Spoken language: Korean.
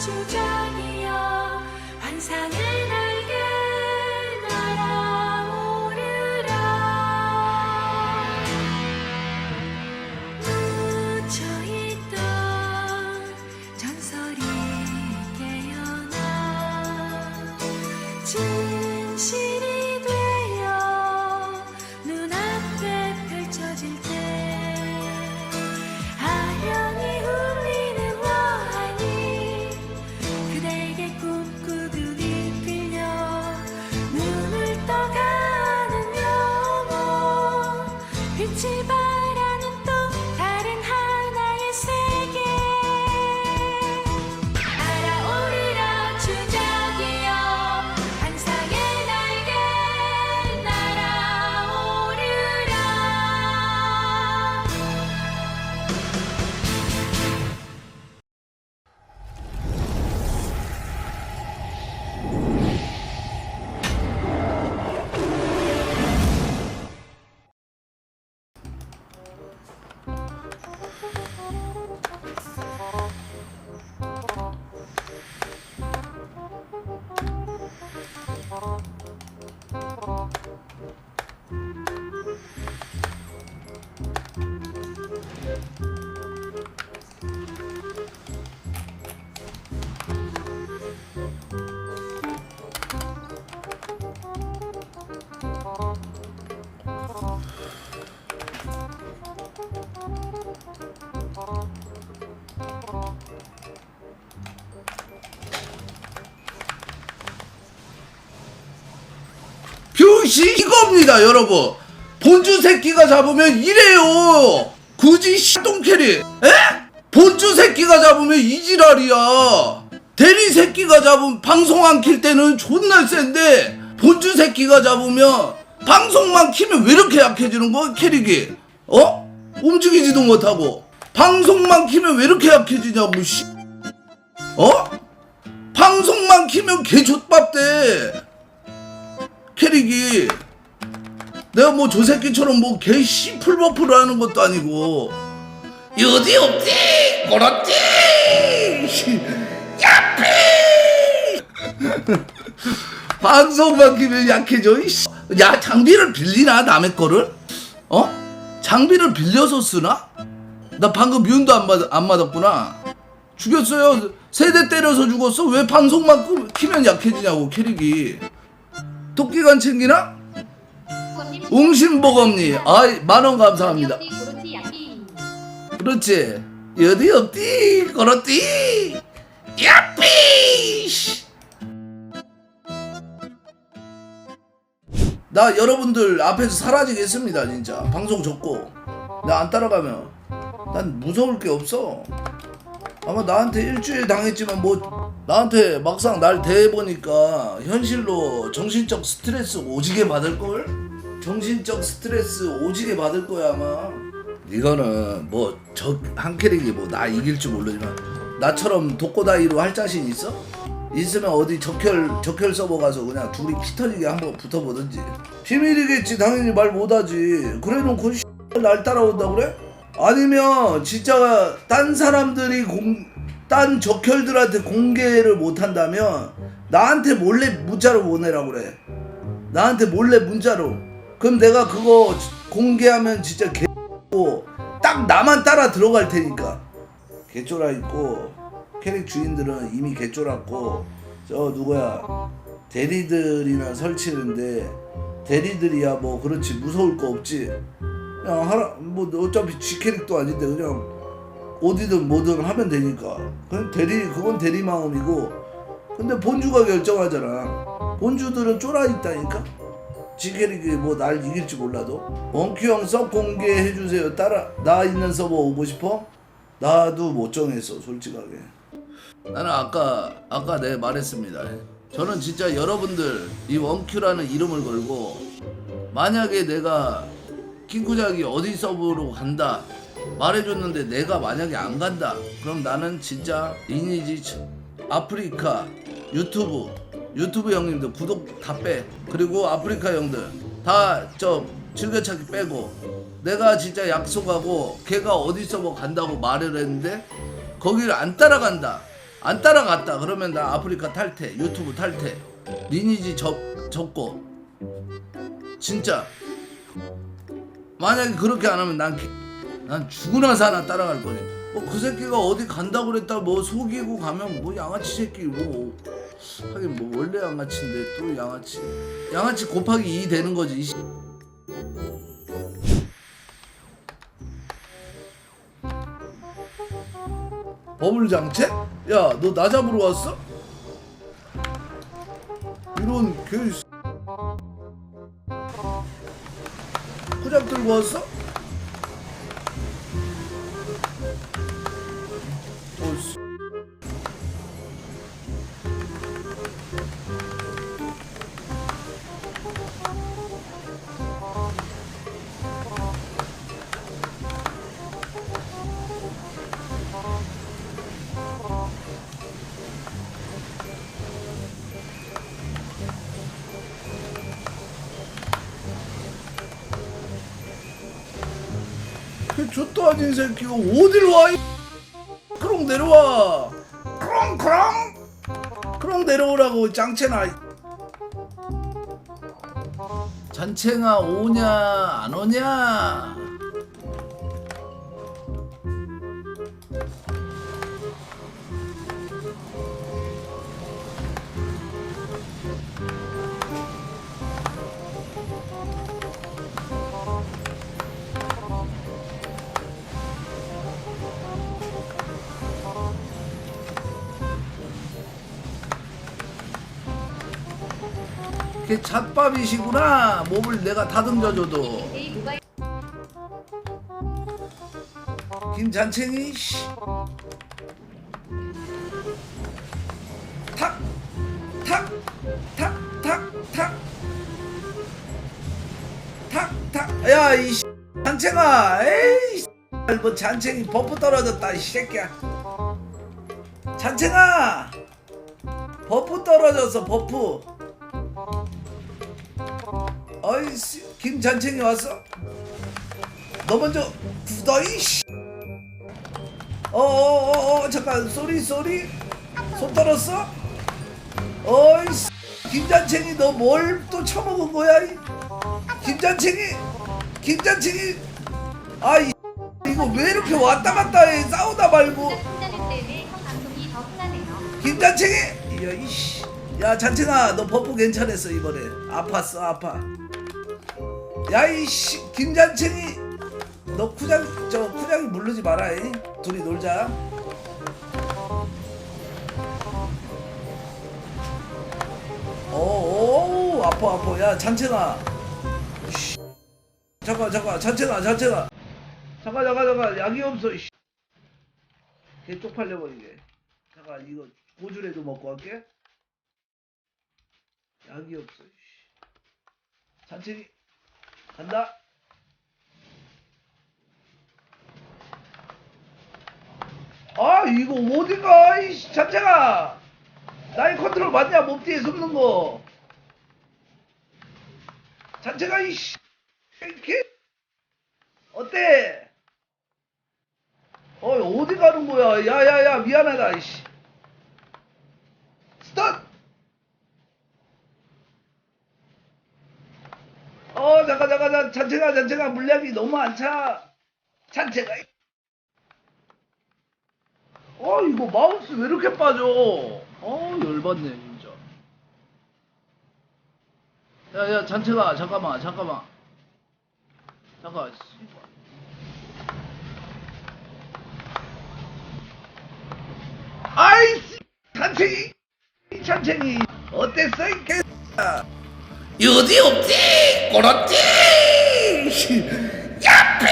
주 병신 이겁니다 여러분. 본주 새끼가 잡으면 이래요. 굳이 씨똥 캐리. 에? 본주 새끼가 잡으면 이지랄이야. 대리 새끼가 잡으면 방송 안 킬 때는 존나 센데 본주 새끼가 잡으면 방송만 키면 왜 이렇게 약해지는 거야 캐릭이? 어? 움직이지도 못하고 방송만 키면 왜 이렇게 약해지냐고 씨. 어? 방송만 키면 개족밥 돼 캐릭이 내가 뭐 저 새끼처럼 뭐 개 씨 풀버프를 하는 것도 아니고 어디 없지? 그렇지? 야피 방송만 키면 약해져. 야 장비를 빌리나 남의 거를? 어? 장비를 빌려서 쓰나? 나 방금 윤도 안, 맞, 안 맞았구나. 죽였어요. 세대 때려서 죽었어. 왜 방송만 끄- 키면 약해지냐고 캐릭이 토끼간 챙기나? 웅신보검니 아이 만원 감사합니다. 그렇지. 어디 없디? 그렇디? 야삐! 씨. 나 여러분들 앞에서 사라지겠습니다 진짜. 방송 접고. 나 안 따라가면. 난 무서울 게 없어 아마 나한테 일주일 당했지만 뭐 나한테 막상 날 대해보니까 현실로 정신적 스트레스 오지게 받을 걸 정신적 스트레스 오지게 받을 거야 아마 이거는 뭐 저 한 캐릭이 뭐 나 이길 줄 모르지만 나처럼 독고다이로 할 자신 있어? 있으면 어디 적혈 적혈 서버 가서 그냥 둘이 피 터지게 한번 붙어보든지 비밀이겠지 당연히 말 못하지 그래놓고 날 따라온다 그래? 아니면 진짜 딴 사람들이 공, 딴 적혈들한테 공개를 못 한다면 나한테 몰래 문자로 보내라 그래. 나한테 몰래 문자로. 그럼 내가 그거 공개하면 진짜 개고 딱 나만 따라 들어갈 테니까. 개쫄아 있고 캐릭 주인들은 이미 개쫄았고 저 누구야? 대리들이나 설치는데 대리들이야 뭐 그렇지 무서울 거 없지 그냥 하라 뭐 어차피 지 캐릭도 아닌데 그냥 어디든 뭐든 하면 되니까. 그냥 대리 그건 대리 마음이고. 근데 본주가 결정하잖아. 본주들은 쫄아 있다니까? 지 캐릭이 뭐 날 이길지 몰라도. 원큐 형섭 공개해 주세요. 따라 나 있는 서버 오고 싶어? 나도 못 정했어 솔직하게. 나는 아까 아까 내 말했습니다. 저는 진짜 여러분들 이 원큐라는 이름을 걸고 만약에 내가 킹쿠작이 어디 서브로 간다 말해줬는데 내가 만약에 안 간다 그럼 나는 진짜 리니지 아프리카 유튜브 유튜브 형님들 구독 다 빼. 그리고 아프리카 형들 다 저 즐겨찾기 빼고. 내가 진짜 약속하고 걔가 어디 서버 간다고 말을 했는데 거기를 안 따라간다 안 따라갔다 그러면 나 아프리카 탈퇴 유튜브 탈퇴 리니지 접, 접고. 진짜 만약에 그렇게 안 하면 난, 개- 난 죽으나 사나 따라갈 거니 뭐그 새끼가 어디 간다고 그랬다 뭐 속이고 가면 뭐 양아치 새끼 뭐 하긴 뭐 원래 양아치인데 또 양아치 양아치 곱하기 2 되는 거지 이 씨. 버블장채? 야, 너 나 잡으러 왔어? 이런 개 씨. 쿠잡 들고 왔어? 어, 그 좆도 아닌 새끼가 어딜 와? 이 그럼 내려와. 그럼 그럼 그럼 내려오라고 짱채나. 잔챙아 오냐 안 오냐? 걔 잣밥이시구나. 몸을 내가 다듬겨줘도. 김잔챙이 씨. 탁, 탁, 탁, 탁, 탁, 탁, 탁. 야, 이 씨. 잔챙아, 에이, 씨. 뭐 잔챙이 버프 떨어졌다, 이 새끼야. 잔챙아, 버프 떨어졌어, 버프. 어이씨, 김잔챙이 왔어? 너 먼저 구더이 씨. 어어어어 잠깐 쏘리 쏘리 손 떨었어? 어이씨 김잔챙이 너 뭘 또 처먹은 거야? 이? 김잔챙이 김잔챙이 아이 이거 왜 이렇게 왔다 갔다 해 싸우다 말고. 김잔챙이 야 이씨 야 잔챙아 너 버프 괜찮았어 이번에 아팠어 아파 야 이씨 김잔챙이! 너 쿠장 저 쿠장이 물르지 마라 이. 둘이 놀자. 오오 아파 아파. 야 잔챙아. 잠깐 잠깐. 잔챙아 잔챙아. 잠깐 잠깐 잠깐. 약이 없어 이씨. 걔 쪽팔려 버리게. 잠깐 이거 고주레도 먹고 갈게. 약이 없어 씨. 잔챙이 간다. 아 이거 어디가 이씨 잔챙아 나의 컨트롤 맞냐 몸 뒤에 숨는 거. 잔챙아 이씨 이렇게. 어때? 어 어디 가는 거야? 야야야 미안하다 이씨. 스톱 어 잠깐 잠깐 잔챙아 잔챙아 물량이 너무 안 차. 잔챙아 이- 어 이거 마우스 왜 이렇게 빠져? 어 열받네 진짜. 야야 잔챙아 잠깐만 잠깐만. 잠깐 씨발. 아이씨 잔챙이. 이 잔챙이. 어땠어 이 개야 어디 없지? 꼬랐지? 야피